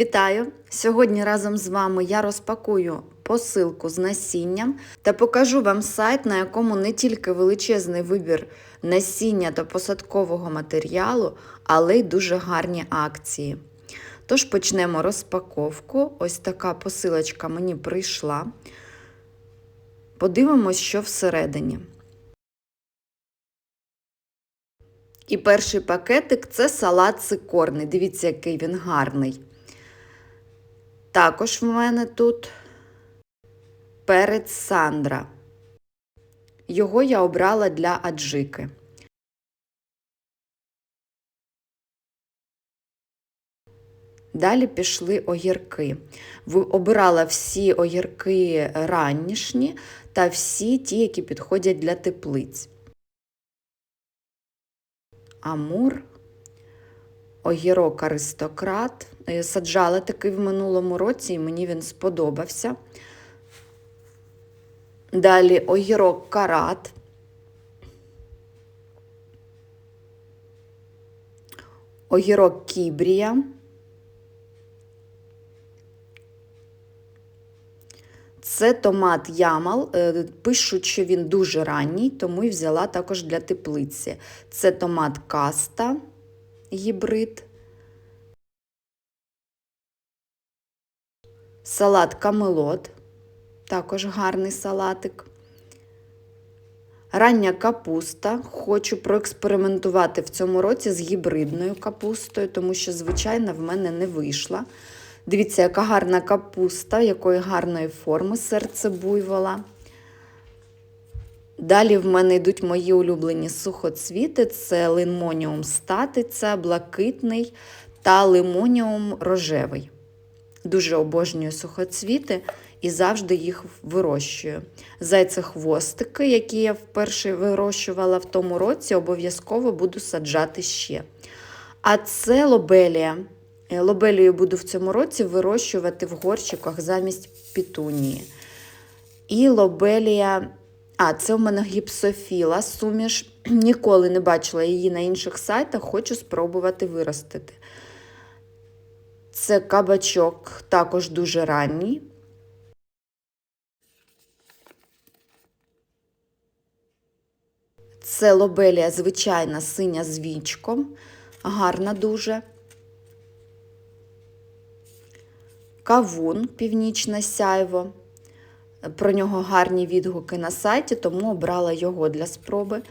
Вітаю! Сьогодні разом з вами я розпакую посилку з насінням та покажу вам сайт, на якому не тільки величезний вибір насіння та посадкового матеріалу, але й дуже гарні акції. Тож почнемо розпаковку. Ось така посилочка мені прийшла. Подивимось, що всередині. І перший пакетик це салат цикорний. Дивіться, який він гарний. Також в мене тут перець Сандра. Його я обрала для аджики. Далі пішли огірки. Обирала всі огірки ранішні та всі ті, які підходять для теплиць. Амур, огірок аристократ. Саджала такий в минулому році, і мені він сподобався. Далі огірок карат. Огірок кібрія. Це томат ямал. Пишуть, що він дуже ранній, тому і взяла також для теплиці. Це томат каста, гібрид. Салат камелот, також гарний салатик. Рання капуста. Хочу проекспериментувати в цьому році з гібридною капустою, тому що, звичайно, в мене не вийшла. Дивіться, яка гарна капуста, якої гарної форми серце буйвола. Далі в мене йдуть мої улюблені сухоцвіти: це лимоніум статиця, блакитний та лимоніум рожевий. Дуже обожнюю сухоцвіти і завжди їх вирощую. Зайцехвостики, які я вперше вирощувала в тому році, обов'язково буду саджати ще. А це лобелія. Лобелію буду в цьому році вирощувати в горщиках замість пітунії. І лобелія, а, це у мене гіпсофіла, суміш. Ніколи не бачила її на інших сайтах, хочу спробувати виростити. Це кабачок, також дуже ранній. Це лобелія звичайна синя з вічком, гарна дуже. Кавун північне сяйво. Про нього гарні відгуки на сайті, тому обрала його для спроби.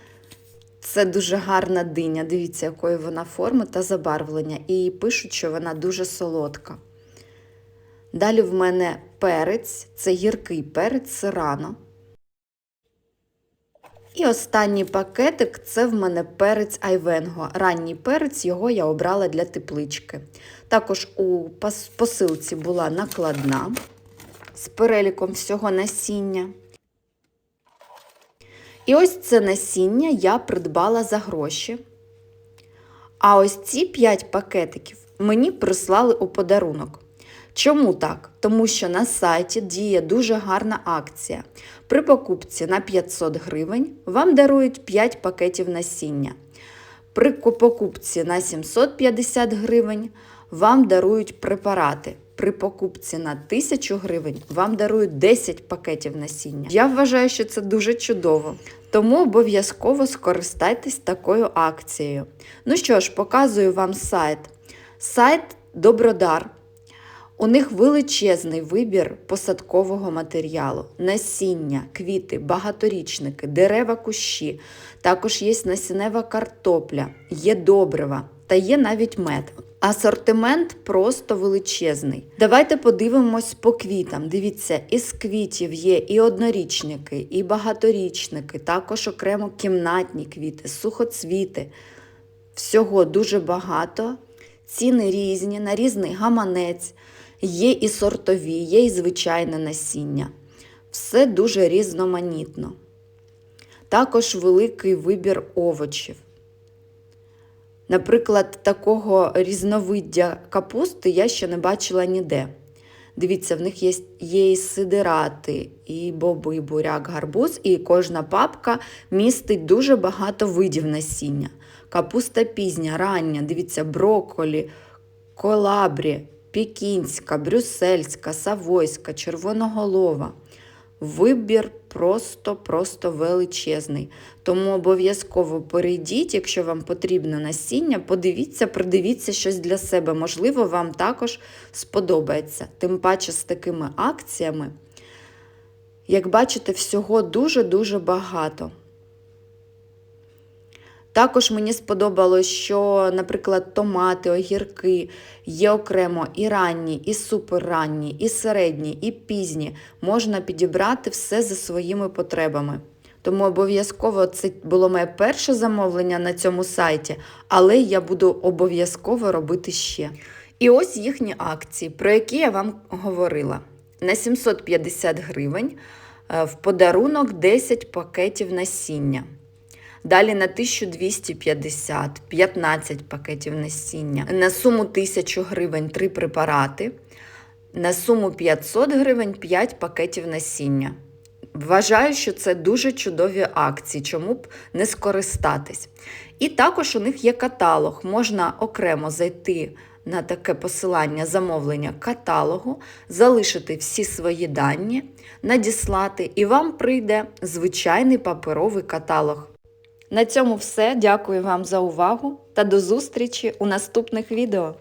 Це дуже гарна диня. Дивіться, якої вона форми та забарвлення. І пишуть, що вона дуже солодка. Далі в мене перець, це гіркий перець сирано. І останній пакетик це в мене перець айвенго. Ранній перець, його я обрала для теплички. Також у посилці була накладна з переліком всього насіння. І ось це насіння я придбала за гроші. А ось ці 5 пакетиків мені прислали у подарунок. Чому так? Тому що на сайті діє дуже гарна акція. При покупці на 500 гривень вам дарують 5 пакетів насіння. При покупці на 750 гривень вам дарують препарати. При покупці на 1000 гривень вам дарують 10 пакетів насіння. Я вважаю, що це дуже чудово. Тому обов'язково скористайтесь такою акцією. Ну що ж, показую вам сайт. Сайт Добродар. У них величезний вибір посадкового матеріалу, насіння, квіти, багаторічники, дерева кущі. Також є насінева картопля, є добрива та є навіть мед. Асортимент просто величезний. Давайте подивимось по квітам. Дивіться, із квітів є і однорічники, і багаторічники, також окремо кімнатні квіти, сухоцвіти. Всього дуже багато. Ціни різні, на різний гаманець. Є і сортові, є і звичайне насіння. Все дуже різноманітно. Також великий вибір овочів. Наприклад, такого різновиддя капусти я ще не бачила ніде. Дивіться, в них є є і сидирати, і боби, і буряк, гарбуз, і кожна папка містить дуже багато видів насіння. Капуста пізня, рання, дивіться, брокколі, колабрі, пекінська, брюссельська, савойська, червоноголова. Вибір просто-просто величезний. Тому обов'язково перейдіть, якщо вам потрібно насіння, подивіться, придивіться щось для себе. Можливо, вам також сподобається. Тим паче з такими акціями, як бачите, всього дуже-дуже багато. Також мені сподобалось, що, наприклад, томати, огірки є окремо і ранні, і суперранні, і середні, і пізні. Можна підібрати все за своїми потребами. Тому обов'язково це було моє перше замовлення на цьому сайті, але я буду обов'язково робити ще. І ось їхні акції, про які я вам говорила. На 750 гривень е, в подарунок 10 пакетів насіння. Далі на 1250 15 пакетів насіння. На суму 1000 гривень 3 препарати. На суму 500 гривень 5 пакетів насіння. Вважаю, що це дуже чудові акції, чому б не скористатись. І також у них є каталог. Можна окремо зайти на таке посилання замовлення каталогу, залишити всі свої дані, надіслати, і вам прийде звичайний паперовий каталог. На цьому все. Дякую вам за увагу та до зустрічі у наступних відео.